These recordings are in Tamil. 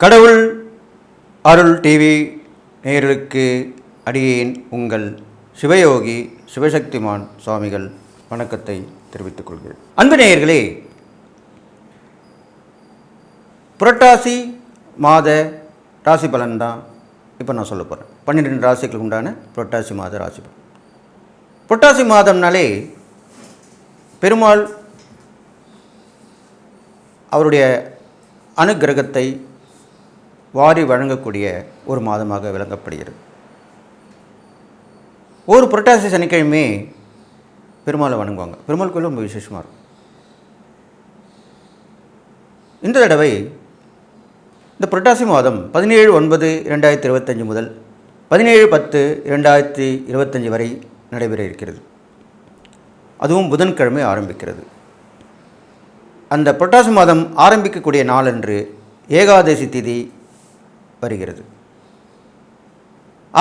கடவுள் அருள் டிவி நேயர்களுக்கு அடியேன் உங்கள் சிவயோகி சிவசக்திமான் சுவாமிகள் வணக்கத்தை தெரிவித்துக் கொள்கிறேன். அன்பு நேயர்களே புரட்டாசி மாத ராசி பலன் தான் இப்போ நான் சொல்ல போகிறேன் பன்னிரெண்டு ராசிகளுக்கு உண்டான புரட்டாசி மாத ராசி பலன். புரட்டாசி மாதம்னாலே பெருமாள் அவருடைய அனுக்கிரகத்தை வாரி வழங்கக்கூடிய ஒரு மாதமாக விளங்கப்படுகிறது. ஒரு புரட்டாசி சனிக்கிழமை பெருமாளை வணங்குவாங்க. பெருமாள் கோயில் ரொம்ப விசேஷமாக இருக்கும். இந்த தடவை இந்த புரட்டாசி மாதம் பதினேழு ஒன்பது இரண்டாயிரத்தி இருபத்தஞ்சி முதல் பதினேழு பத்து இரண்டாயிரத்தி இருபத்தஞ்சி வரை நடைபெற இருக்கிறது. அதுவும் புதன்கிழமை ஆரம்பிக்கிறது. அந்த புரட்டாசி மாதம் ஆரம்பிக்கக்கூடிய நாளன்று ஏகாதசி திதி வருகிறது.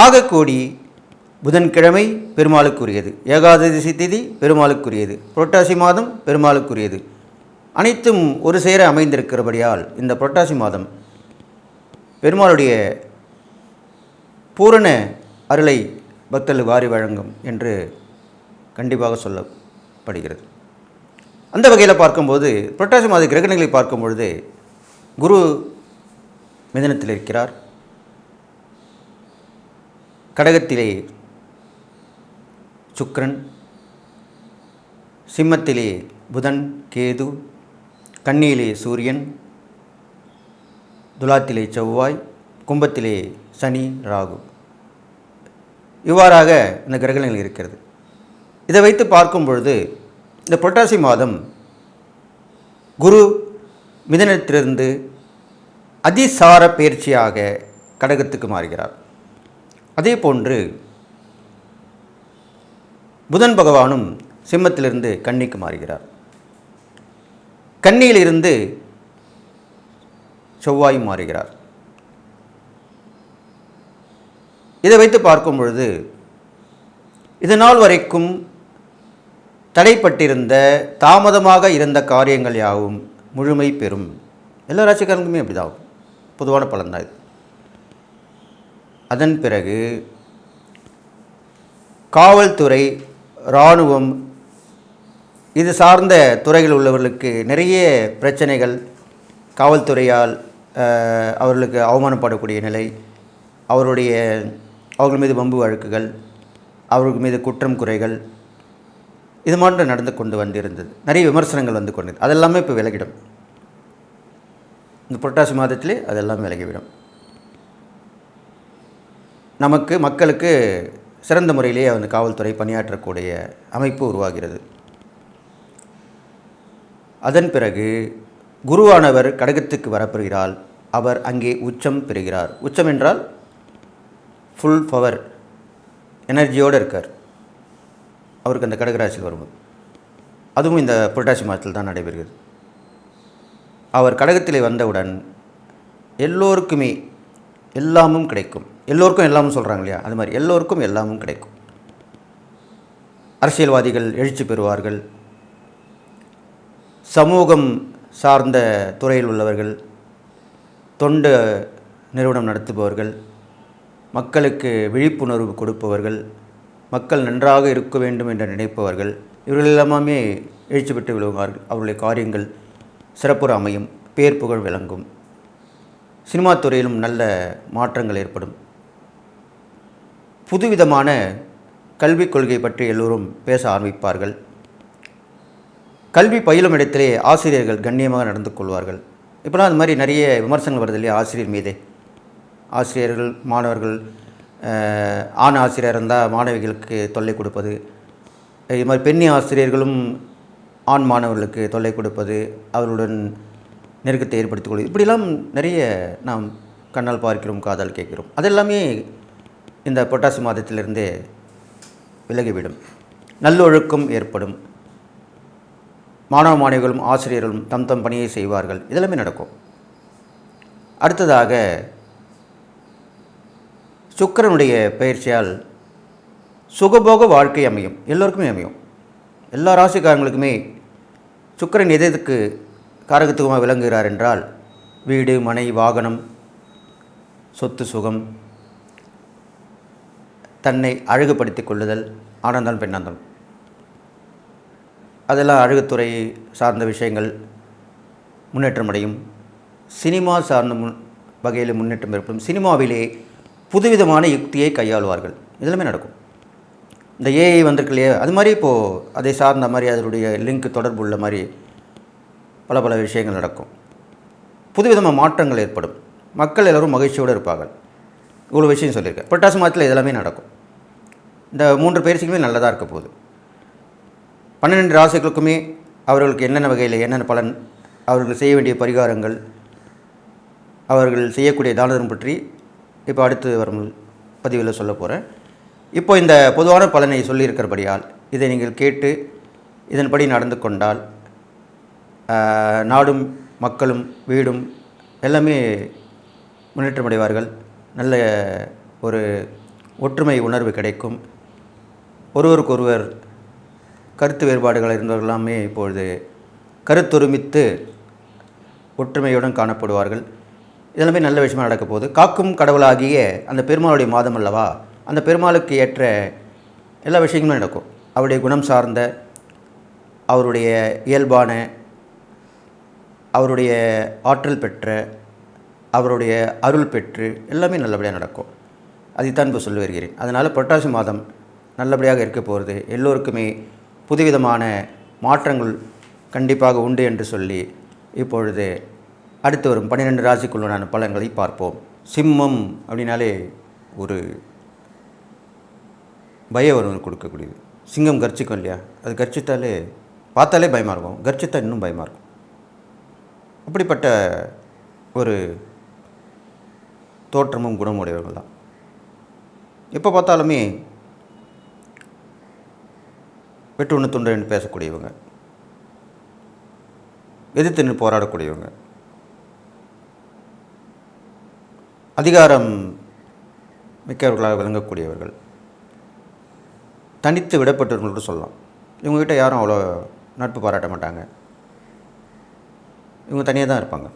ஆகக்கூடி புதன்கிழமை பெருமாளுக்குரியது. ஏகாதசி திதி பெருமாளுக்குரியது. புரட்டாசி மாதம் பெருமாளுக்குரியது. அனைத்தும் ஒரு சேர அமைந்திருக்கிறபடியால் இந்த புரட்டாசி மாதம் பெருமாளுடைய பூரண அருளை பக்தர்கள் வாரி வழங்கும் என்று கண்டிப்பாக சொல்லப்படுகிறது. அந்த வகையில் பார்க்கும்போது புரட்டாசி மாத கிரகணங்களை பார்க்கும் பொழுது குரு மிதனத்தில் இருக்கிறார். கடகத்திலே சுக்ரன் சிம்மத்திலே புதன் கேது கண்ணியிலே சூரியன் துலாத்திலே செவ்வாய் கும்பத்திலே சனி ராகு. இவ்வாறாக இந்த கிரகணங்கள் இருக்கிறது. இதை வைத்து பார்க்கும் பொழுது இந்த புரட்டாசி மாதம் குரு மிதனத்திலிருந்து அதிசார பயிற்சியாக கடகத்துக்கு மாறுகிறார். அதே போன்று புதன் பகவானும் சிம்மத்திலிருந்து கன்னிக்கு மாறுகிறார். கன்னியிலிருந்து செவ்வாயும் மாறுகிறார். இதை வைத்து பார்க்கும் பொழுது இது நாள் வரைக்கும் தடைப்பட்டிருந்த தாமதமாக இருந்த காரியங்கள் யாவும் முழுமை பெறும். எல்லா ராசிக்காரங்களுமே அப்படிதான். பொதுவான பலன்தான் இது. அதன் பிறகு காவல்துறை இராணுவம் இது சார்ந்த துறைகள் உள்ளவர்களுக்கு நிறைய பிரச்சனைகள் காவல்துறையால் அவர்களுக்கு அவமானப்படக்கூடிய நிலை அவருடைய அவர்கள் மீது வம்பு வழக்குகள் அவர்கள் மீது குற்றம் குறைகள் இது மாதிரி நடந்து கொண்டு வந்திருந்தது. நிறைய விமர்சனங்கள் வந்து கொண்டது அதெல்லாமே இப்போ விலகிடும். இந்த புரட்டாசி மாதத்திலே அதெல்லாம் விலகிவிடும். நமக்கு மக்களுக்கு சிறந்த முறையிலேயே அந்த காவல்துறை பணியாற்றக்கூடிய அமைப்பு உருவாகிறது. அதன் பிறகு குருவானவர் கடகத்துக்கு வரப்பெறுகிறால் அவர் அங்கே உச்சம் பெறுகிறார். உச்சம் என்றால் ஃபுல் பவர் எனர்ஜியோடு இருக்கார். அவருக்கு அந்த கடகராசியில் வரும்போது. அதுவும் இந்த புரட்டாசி மாதத்தில் தான் நடைபெறுகிறது. அவர் கடகத்திலே வந்தவுடன் எல்லோருக்குமே எல்லாமும் கிடைக்கும். எல்லோருக்கும் எல்லாமும் சொல்கிறாங்க இல்லையா? அது மாதிரி எல்லோருக்கும் எல்லாமும் கிடைக்கும். அரசியல்வாதிகள் எழுச்சி பெறுவார்கள். சமூகம் சார்ந்த துறையில் உள்ளவர்கள் தொண்டு நிறுவனம் நடத்துபவர்கள் மக்களுக்கு விழிப்புணர்வு கொடுப்பவர்கள் மக்கள் நன்றாக இருக்க வேண்டும் என்று நினைப்பவர்கள் இவர்கள் எல்லாமே எழுச்சி பெற்று விழுவார்கள். அவருடைய காரியங்கள் சிறப்புற அமையும் பேர் புகழ் விளங்கும். சினிமா துறையிலும் நல்ல மாற்றங்கள் ஏற்படும். புதுவிதமான கல்விக் கொள்கை பற்றி எல்லோரும் பேச ஆரம்பிப்பார்கள். கல்வி பயிலும் இடத்திலே ஆசிரியர்கள் கண்ணியமாக நடந்து கொள்வார்கள். இப்போலாம் அது மாதிரி நிறைய விமர்சனங்கள் வருது இல்லையா? ஆசிரியர் மீதே. ஆசிரியர்கள் மாணவர்கள் ஆண் ஆசிரியர் இருந்தால் மாணவிகளுக்கு தொல்லை கொடுப்பது. இது மாதிரி பெண்ணி ஆசிரியர்களும் ஆண் மாணவர்களுக்கு தொல்லை கொடுப்பது அவர்களுடன் நெருக்கத்தை ஏற்படுத்திக் கொள்வது இப்படிலாம் நிறைய நாம் கண்ணால் பார்க்கிறோம் காதால் கேட்கிறோம். அதெல்லாமே இந்த பொட்டாசி மாதத்திலிருந்தே விலகிவிடும். நல்லொழுக்கம் ஏற்படும். மாணவ மாணவிகளும் ஆசிரியர்களும் தம் தம் பணியை செய்வார்கள். இதெல்லாமே நடக்கும். அடுத்ததாக சுக்கிரனுடைய பயிற்சியால் சுகபோக வாழ்க்கை அமையும். எல்லோருக்குமே அமையும். எல்லா ராசிக்காரங்களுக்குமே சுக்கரன் எதற்கு எதுக்கு காரகத்துவமாக விளங்குகிறார் என்றால் வீடு மனை வாகனம் சொத்து சுகம் தன்னை அழகுபடுத்தி கொள்ளுதல் ஆனந்தம் பெண்ணாந்தம். அதெல்லாம் அழகுத்துறை சார்ந்த விஷயங்கள் முன்னேற்றம் அடையும். சினிமா சார்ந்த முன் வகையில் முன்னேற்றம் ஏற்படும். சினிமாவிலே புதுவிதமான யுக்தியை கையாளுவார்கள். இதெல்லாமே நடக்கும். இந்த ஏஐ வந்திருக்கு இல்லையா? அது மாதிரி இப்போது அதை சார்ந்த மாதிரி அதனுடைய லிங்க் தொடர்பு உள்ள மாதிரி பல பல விஷயங்கள் நடக்கும். புதுவிதமாக மாற்றங்கள் ஏற்படும். மக்கள் எல்லோரும் மகிழ்ச்சியோடு இருப்பார்கள். இவ்வளோ விஷயம் சொல்லியிருக்கேன். புரட்டாசி மாதத்தில் இதெல்லாமே நடக்கும். இந்த மூன்று பயிற்சிக்குமே நல்லதாக இருக்க போகுது. பன்னிரெண்டு ராசிகளுக்குமே அவர்களுக்கு என்னென்ன வகையில் என்னென்ன பலன் அவர்கள் செய்ய வேண்டிய பரிகாரங்கள் அவர்கள் செய்யக்கூடிய தானதம் பற்றி இப்போ அடுத்து வரும் பதிவில் சொல்ல போகிறேன் இப்போ இந்த பொதுவான பலனை சொல்லியிருக்கிறபடியால் இதை நீங்கள் கேட்டு இதன்படி நடந்து கொண்டால் நாடும் மக்களும் வீடும் எல்லாமே முன்னேற்றம் அடைவார்கள் நல்ல ஒரு ஒற்றுமை உணர்வு கிடைக்கும். ஒருவருக்கொருவர் கருத்து வேறுபாடுகள் இருந்தவர்களாமே இப்பொழுது கருத்தொருமித்து ஒற்றுமையுடன் காணப்படுவார்கள். இதெல்லாமே நல்ல விஷயமாக நடக்க போகுது காக்கும் கடவுளாகிய அந்த பெருமாளுடைய மாதம் அல்லவா? அந்த பெருமாளுக்கு ஏற்ற எல்லா விஷயங்களும் நடக்கும். அவருடைய குணம் சார்ந்த அவருடைய இயல்பான அவருடைய ஆற்றல் பெற்ற அவருடைய அருள் பெற்று எல்லாமே நல்லபடியாக நடக்கும். அதைத்தான் இப்போ சொல்லி வருகிறேன். அதனால் புரட்டாசி மாதம் நல்லபடியாக இருக்க போகிறது எல்லோருக்குமே புதுவிதமான மாற்றங்கள் கண்டிப்பாக உண்டு என்று சொல்லி இப்பொழுது அடுத்து வரும் பன்னிரெண்டு ராசிக்குள்ளான பலன்களை பார்ப்போம். சிம்மம் அப்படின்னாலே ஒரு பய உணர்வு கொடுக்கக்கூடியது. சிங்கம் கர்ச்சிக்கும் இல்லையா? அது கர்ச்சித்தாலே பார்த்தாலே பயமாக இருக்கும். கர்ச்சித்தா இன்னும் பயமாக இருக்கும். அப்படிப்பட்ட ஒரு தோற்றமும் குணமுடையவர்கள் தான். எப்போ பார்த்தாலுமே வெட்டு ஒன்று துண்டு பேசக்கூடியவங்க எதிர்த்து நின்று போராடக்கூடியவங்க அதிகாரம் மிக்கவர்களாக விளங்கக்கூடியவர்கள் தனித்து விடப்பட்டவர்களோடு சொல்லலாம். இவங்ககிட்ட யாரும் அவ்வளோ நட்பு பாராட்ட மாட்டாங்க. இவங்க தனியாக தான் இருப்பாங்க.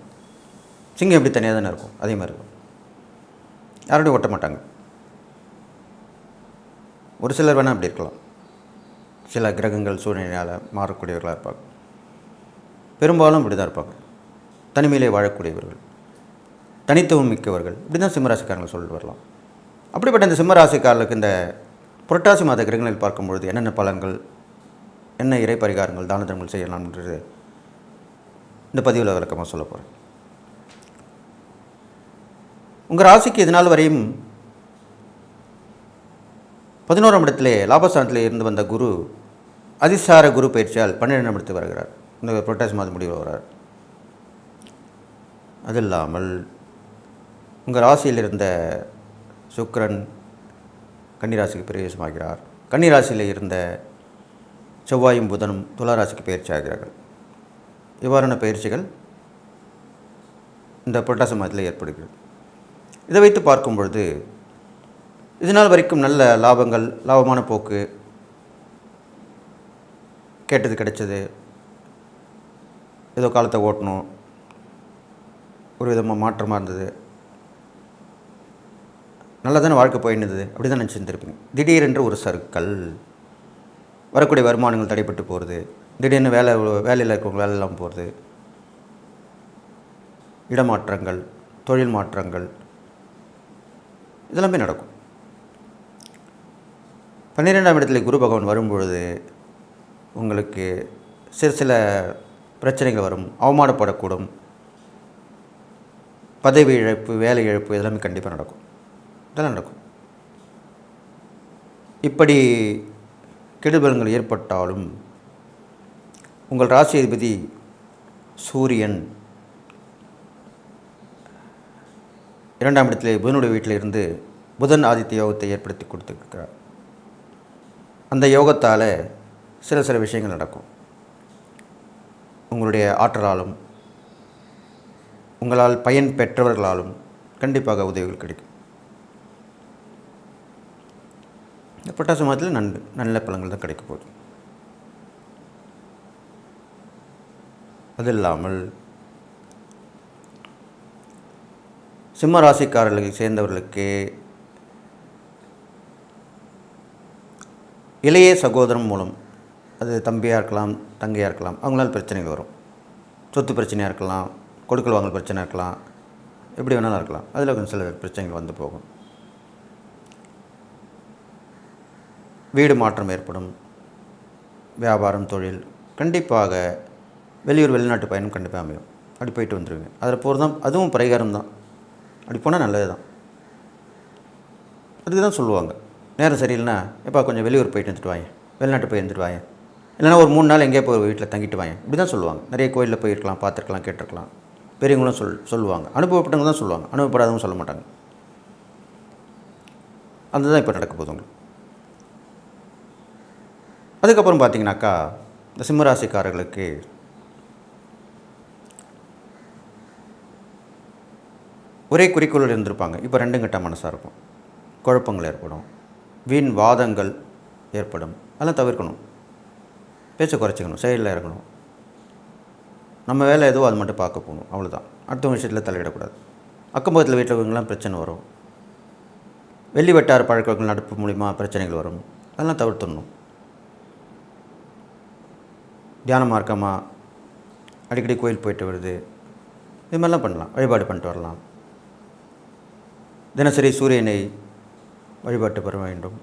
சிங்கம் எப்படி தனியாக தானே இருக்கும்? அதே மாதிரி இருக்கும் யாரோடையும் ஒட்ட மாட்டாங்க. ஒரு சிலர் வேணால் அப்படி இருக்கலாம். சில கிரகங்கள் சூழ்நிலையால் மாறக்கூடியவர்களாக இருப்பாங்க. பெரும்பாலும் இப்படி தான் இருப்பாங்க. தனிமையிலே வாழக்கூடியவர்கள் தனித்துவம் மிக்கவர்கள் இப்படி தான் சிம்மராசிக்காரங்களை சொல்லிட்டு வரலாம். அப்படிப்பட்ட இந்த சிம்மராசிக்காரர்களுக்கு இந்த புரட்டாசி மாத கிரகங்களில் பார்க்கும்பொழுது என்னென்ன பலன்கள் என்ன இறை பரிகாரங்கள் தான தர்மங்கள் செய்யலாம்ன்றது இந்த பதிவில் விளக்கமாக சொல்ல போகிறேன் உங்கள் ராசிக்கு இது நாள் வரையும் பதினோராம் இடத்திலே லாபஸ்தானத்தில் இருந்து வந்த குரு அதிசார குரு பயிற்சியால் பன்னிரெண்டாம் இடத்துக்கு வருகிறார். இந்த புரட்டாசி மாதம் முடிவு வர்றார். அது இல்லாமல் உங்கள் ராசியில் இருந்த சுக்கரன் கன்னிராசிக்கு பிரவேசமாகிறார். கன்னிராசியில் இருந்த செவ்வாயும் புதனும் துளாராசிக்கு பயிற்சி ஆகிறார்கள். இவ்வாறான பயிற்சிகள் இந்த புரட்டாசி மாதத்தில் ஏற்படுகிறது. இதை வைத்து பார்க்கும் பொழுது இதனால் வரைக்கும் நல்ல லாபங்கள் லாபமான போக்கு கேட்டது கிடைச்சது. ஏதோ காலத்தை ஓட்டணும். ஒரு விதமாக மாற்றமாக இருந்தது. நல்லா தானே வாழ்க்கை போயிருந்தது அப்படி தான் நினச்சிருந்துருப்பீங்க. திடீரென்று ஒரு சர்க்கல் வரக்கூடிய வருமானங்கள் தடைப்பட்டு போகிறது திடீர்னு வேலை வேலையில் இருக்கிறவங்க வேலையெல்லாம் போகிறது இடமாற்றங்கள் தொழில் மாற்றங்கள் இதெல்லாமே நடக்கும். பன்னிரெண்டாம் இடத்துல குரு பகவான் வரும்பொழுது உங்களுக்கு சிறு சில பிரச்சனைகள் வரும் அவமானப்படக்கூடும் பதவி இழப்பு வேலை இழப்பு இதெல்லாமே கண்டிப்பாக நடக்கும். இதெல்லாம் நடக்கும். இப்படி கெடுபலங்கள் ஏற்பட்டாலும் உங்கள் ராசி அதிபதி சூரியன் இரண்டாம் இடத்திலே புதனுடைய வீட்டில் இருந்து புதன் ஆதித்ய யோகத்தை ஏற்படுத்தி கொடுத்துருக்கிறார். அந்த யோகத்தால் சில சில விஷயங்கள் நடக்கும். உங்களுடைய ஆற்றலாலும் உங்களால் பயன் பெற்றவர்களாலும் கண்டிப்பாக உதவிகள் கிடைக்கும். இந்த புரட்டாசி மாதத்தில் நன்கு நல்ல பழங்கள் தான் கிடைக்க போகுது. அது இல்லாமல் சிம்ம ராசிக்காரர்களுக்கு சேர்ந்தவர்களுக்கு இளைய சகோதரம் மூலம் அது தம்பியாக இருக்கலாம் தங்கையாக இருக்கலாம் அவங்களால பிரச்சனைகள் வரும். சொத்து பிரச்சனையாக இருக்கலாம் கொடுக்கல் வாங்கல் பிரச்சனையாக இருக்கலாம் எப்படி வேணாலும் இருக்கலாம். அதில் கொஞ்சம் சில பிரச்சனைகள் வந்து போகும். வீடு மாற்றம் ஏற்படும். வியாபாரம் தொழில் கண்டிப்பாக வெளியூர் வெளிநாட்டு பயணம் கண்டிப்பாக அமையும். அப்படி போயிட்டு வந்துடுவீங்க அதில் போகிறது தான் அதுவும் பரிகாரம் தான். அப்படி போனால் நல்லது தான் அதுக்கு தான் சொல்லுவாங்க. நேரம் சரியில்லைனா எப்பா கொஞ்சம் வெளியூர் போயிட்டு வந்துட்டு வாங்க வெளிநாட்டு போய் வந்துட்டு வாங்க இல்லைனா ஒரு மூணு நாள் எங்கேயோ போய் வீட்டில் தங்கிட்டு வாங்க இப்படி தான் சொல்லுவாங்க. நிறைய கோயிலில் போயிருக்கலாம் பார்த்துருக்கலாம் கேட்டிருக்கலாம். பெரியவங்களும் சொல் சொல்லுவாங்க. அனுபவப்பட்டவங்க தான் சொல்லுவாங்க. அனுபவப்படாதவங்க சொல்ல மாட்டாங்க. அதுதான் இப்போ நடக்க போகுது உங்களுக்கு. அதுக்கப்புறம் பார்த்தீங்கன்னாக்கா இந்த சிம்மராசிக்காரர்களுக்கு ஒரே குறிக்கோளில் இருந்திருப்பாங்க. இப்போ ரெண்டும் கிட்ட மனசாக இருக்கும். குழப்பங்கள் ஏற்படும். வீண் வாதங்கள் ஏற்படும். அதெல்லாம் தவிர்க்கணும். பேச்சை குறைச்சிக்கணும். செயலில் இறங்கணும். நம்ம வேலை எதுவோ அது மட்டும் பார்க்க போகணும். அவ்வளோதான் அடுத்த விஷயத்தில் தலையிடக்கூடாது. அக்கம் பக்கத்தில் வீட்டில் இருக்கவங்களாம் பிரச்சனை வரும். வெள்ளி வட்டார பழக்கங்கள் நடப்பு மூலிமா பிரச்சனைகள் வரும். அதெல்லாம் தவிர்த்துடணும். தியான மார்க்கமாக அடிக்கடி கோயில் போயிட்டு வருது. இது மாதிரிலாம் பண்ணலாம். வழிபாடு பண்ணிட்டு வரலாம். தினசரி சூரியனை வழிபாட்டு பெற வேண்டும்.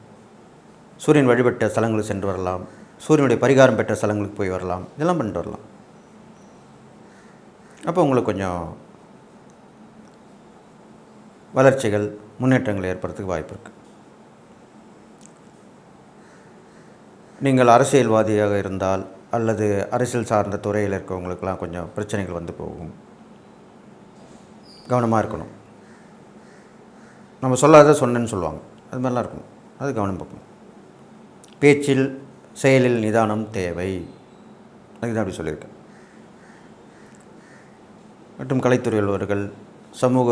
சூரியன் வழிபட்ட ஸ்தலங்களுக்கு சென்று வரலாம். சூரியனுடைய பரிகாரம் பெற்ற ஸ்தலங்களுக்கு போய் வரலாம். இதெல்லாம் பண்ணிட்டு வரலாம். அப்போ உங்களுக்கு கொஞ்சம் வளர்ச்சிகள் முன்னேற்றங்கள் ஏற்படுறதுக்கு வாய்ப்பு இருக்குது நீங்கள் அரசியல்வாதியாக இருந்தால் அல்லது அரசியல் சார்ந்த துறையில் இருக்கிறவங்களுக்கெல்லாம் கொஞ்சம் பிரச்சனைகள் வந்து போகும். கவனமாக இருக்கணும். நம்ம சொல்லாத சொன்னேன்னு சொல்லுவாங்க. அது மாதிரிலாம் இருக்கணும். அது கவனம் பார்க்கணும். பேச்சில் செயலில் நிதானம் தேவை. அதுதான் அப்படி சொல்லியிருக்கேன். மற்றும் கலைத்துறை உள்ளவர்கள் சமூக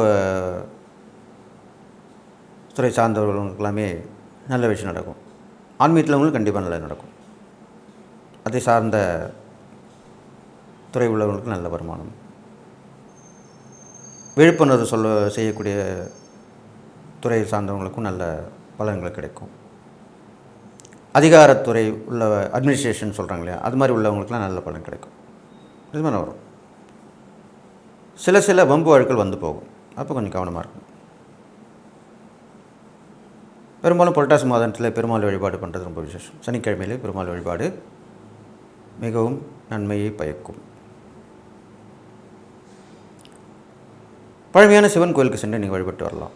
துறை சார்ந்தவர்களுக்கு எல்லாமே நல்ல விஷயம் நடக்கும். ஆன்மீகத்தில் அவங்களுக்கு கண்டிப்பாக நல்லது நடக்கும். அதை சார்ந்த துறை உள்ளவர்களுக்கு நல்ல வருமானம். விழிப்புணர்வு சொல்ல செய்யக்கூடிய துறை சார்ந்தவங்களுக்கும் நல்ல பலன்கள் கிடைக்கும். அதிகாரத்துறை உள்ள அட்மினிஸ்ட்ரேஷன் சொல்கிறாங்க இல்லையா? அது மாதிரி உள்ளவங்களுக்குலாம் நல்ல பலன் கிடைக்கும். இது மாதிரி வரும். சில சில வம்பு வழக்குகள் வந்து போகும். அப்போ கொஞ்சம் கவனமாக இருக்கும் பெரும்பாலும் புரட்டாசி மாதத்தில் பெருமாள் வழிபாடு பண்ணுறது ரொம்ப விசேஷம். சனிக்கிழமையிலே பெருமாள் வழிபாடு மிகவும் நன்மையை பயக்கும். பழமையான சிவன் கோயிலுக்கு சென்று நீங்கள் வழிபட்டு வரலாம்.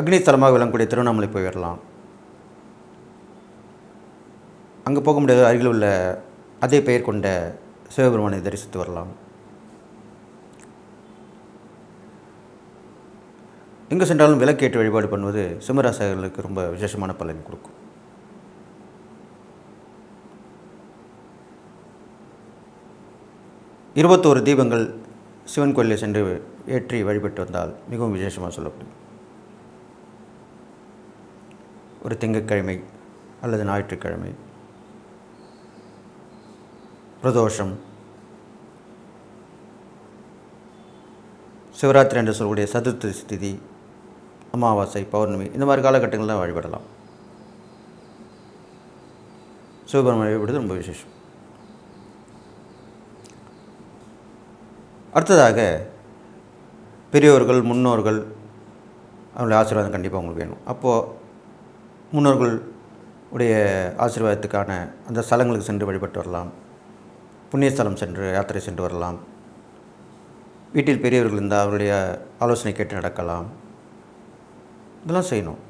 அக்னித்தலமாக விளங்கக்கூடிய திருவண்ணாமலை போய் வரலாம். அங்கே போக முடியாத அருகில் உள்ள அதே பெயர் கொண்ட சிவபெருமானை தரிசித்து வரலாம். எங்கே சென்றாலும் விளக்கேற்று வழிபாடு பண்ணுவது சிம்மராசகர்களுக்கு ரொம்ப விசேஷமான பலன் கொடுக்கும். இருபத்தோரு தீபங்கள் சிவன் கோயிலில் சென்று ஏற்றி வழிபட்டு வந்தால் மிகவும் விசேஷமாக சொல்லப்படும். ஒரு திங்கட்கிழமை அல்லது ஞாயிற்றுக்கிழமை. பிரதோஷம். சிவராத்திரி என்று சொல்லக்கூடிய சதுர்த்தி ஸ்திதி அமாவாசை பௌர்ணமி இந்த மாதிரி காலகட்டங்களில் வழிபடலாம். சிவபெருமான் வழிபடுவது ரொம்ப விசேஷம். அடுத்ததாக பெரியோர்கள் முன்னோர்கள் அவங்களுடைய ஆசீர்வாதம் கண்டிப்பாக உங்களுக்கு வேணும். அப்போது முன்னோர்கள் உடைய ஆசீர்வாதத்துக்கான அந்த ஸ்தலங்களுக்கு சென்று வழிபட்டு வரலாம். புண்ணியஸ்தலம் சென்று யாத்திரை சென்று வரலாம். வீட்டில் பெரியவர்கள் இருந்தால் அவருடைய ஆலோசனை கேட்டு நடக்கலாம். இதெல்லாம் செய்யணும்.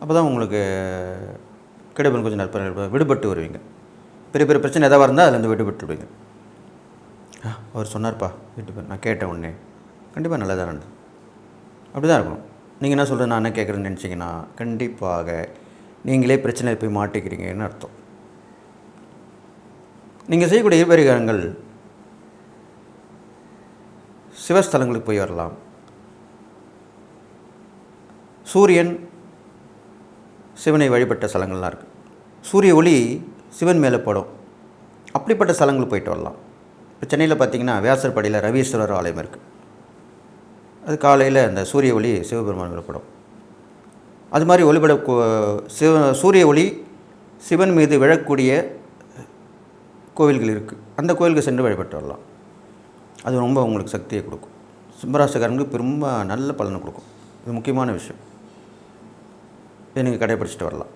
அப்போ தான் உங்களுக்கு கிடைப்பன் கொஞ்சம் நற்ப விடுபட்டு வருவீங்க. பெரிய பெரிய பிரச்சனை எதாவது இருந்தால் அதுலேருந்து விடுபட்டுடுவீங்க ஆ அவர் சொன்னார்ப்பா வீட்டு நான் கேட்டேன் உடனே. கண்டிப்பாக நல்லதாக நடந்தது அப்படி தான் இருக்கணும் நீங்கள் என்ன சொல்கிறது நான் என்ன கேட்குறேன்னு நினச்சிங்கன்னா கண்டிப்பாக நீங்களே பிரச்சனையில் போய் மாட்டிக்கிறீங்கன்னு அர்த்தம். நீங்கள் செய்யக்கூடிய பரிகாரங்கள் சிவஸ்தலங்களுக்கு போய் வரலாம். சூரியன் சிவனை வழிபட்ட ஸ்தலங்கள்லாம் இருக்குது சூரிய ஒளி சிவன் மேலே படும். அப்படிப்பட்ட ஸ்தலங்களுக்கு போயிட்டு வரலாம். இப்போ சென்னையில் பார்த்தீங்கன்னா வியாசர்படியில் ரவீஸ்வரர் ஆலயம் இருக்குது அது காலையில் அந்த சூரிய ஒளி சிவபெருமான் விழப்படும் அது மாதிரி ஒளிபட சிவ சூரிய ஒளி சிவன் மீது விழக்கூடிய கோவில்கள் இருக்குது அந்த கோவிலுக்கு சென்று வழிபட்டு வரலாம். அது ரொம்ப உங்களுக்கு சக்தியை கொடுக்கும். சிம்மராசிக்காரங்களுக்கு ரொம்ப நல்ல பலனை கொடுக்கும். இது முக்கியமான விஷயம். இதை நீங்கள் கடைபிடிச்சிட்டு வரலாம்.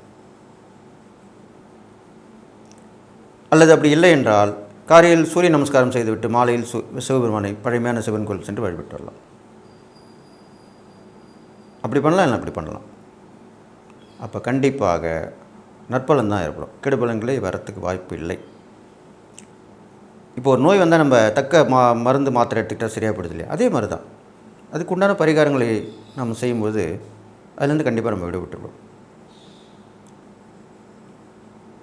அல்லது அப்படி இல்லை என்றால் காரியில் சூரிய நமஸ்காரம் செய்துவிட்டு மாலையில் சு சிவபெருமானை பழமையான சிவன் கோயில் சென்று வழிபட்டு வரலாம் அப்படி பண்ணலாம் இல்லை அப்படி பண்ணலாம். அப்போ கண்டிப்பாக நற்பலன் தான் ஏற்படும். கெடுபலன்களே வரத்துக்கு வாய்ப்பு இல்லை. இப்போ ஒரு நோய் வந்தால் நம்ம தக்க மா மருந்து மாத்திரை எடுத்துக்கிட்டால் சரியாக போடுது இல்லையா? அதே மாதிரி தான் அதுக்கு உண்டான பரிகாரங்களை நம்ம செய்யும்போது அதுலேருந்து கண்டிப்பாக நம்ம விடுபட்டுருவோம்.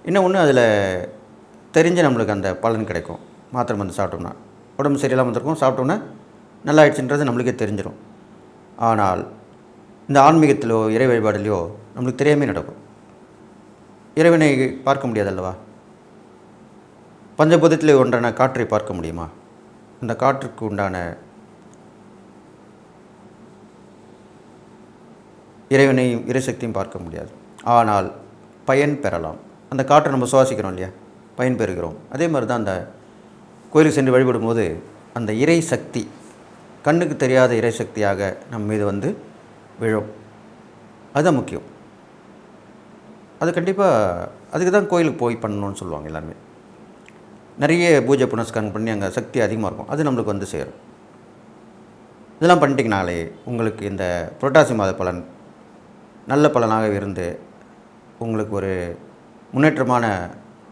இன்னும் ஒன்று அதில் தெரிஞ்சு நம்மளுக்கு அந்த பலன் கிடைக்கும். மாத்திரை மருந்து சாப்பிட்டோம்னா. உடம்பு சரியில்லாமல் இருந்திருக்கும் சாப்பிட்டோன்னா நல்லா ஆயிடுச்சுன்றது நம்மளுக்கே தெரிஞ்சிடும் ஆனால் இந்த ஆன்மீகத்திலோ இறை வழிபாடுலையோ நம்மளுக்கு தெரியாமே நடக்கும். இறைவனை பார்க்க முடியாது அல்லவா பஞ்சபூதத்தில் ஒன்றான காற்றை பார்க்க முடியுமா? அந்த காற்றுக்கு உண்டான இறைவனையும் இறைசக்தியும் பார்க்க முடியாது. ஆனால் பயன் பெறலாம். அந்த காற்றை நம்ம சுவாசிக்கிறோம் இல்லையா? பயன் பெறுகிறோம் அதே மாதிரி தான் அந்த கோயிலுக்கு சென்று வழிபடும்போது அந்த இறை சக்தி கண்ணுக்கு தெரியாத இறை சக்தியாக நம் மீது வந்து விழும். அதுதான் முக்கியம். அது கண்டிப்பாக அதுக்கு தான் கோயிலுக்கு போய் பண்ணணும்னு சொல்லுவாங்க எல்லாருமே. நிறைய பூஜை புனஸ்காரம் பண்ணி அங்கே சக்தி அதிகமாக இருக்கும். அது நம்மளுக்கு வந்து சேரும். இதெல்லாம் பண்ணிட்டீங்கனாலே உங்களுக்கு இந்த புரட்டாசி மாத பலன் நல்ல பலனாக இருந்து உங்களுக்கு ஒரு முன்னேற்றமான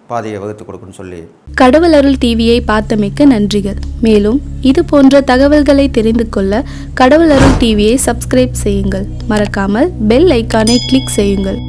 பாதையை வகுத்து கொடுக்குன்னு சொல்லி கடவுள் அருள் டிவியை பார்த்தமைக்க நன்றிகள். மேலும் இது போன்ற தகவல்களை தெரிந்து கொள்ள கடவுள் அருள் டிவியை சப்ஸ்கிரைப் செய்யுங்கள். மறக்காமல் பெல் ஐக்கானை கிளிக் செய்யுங்கள்.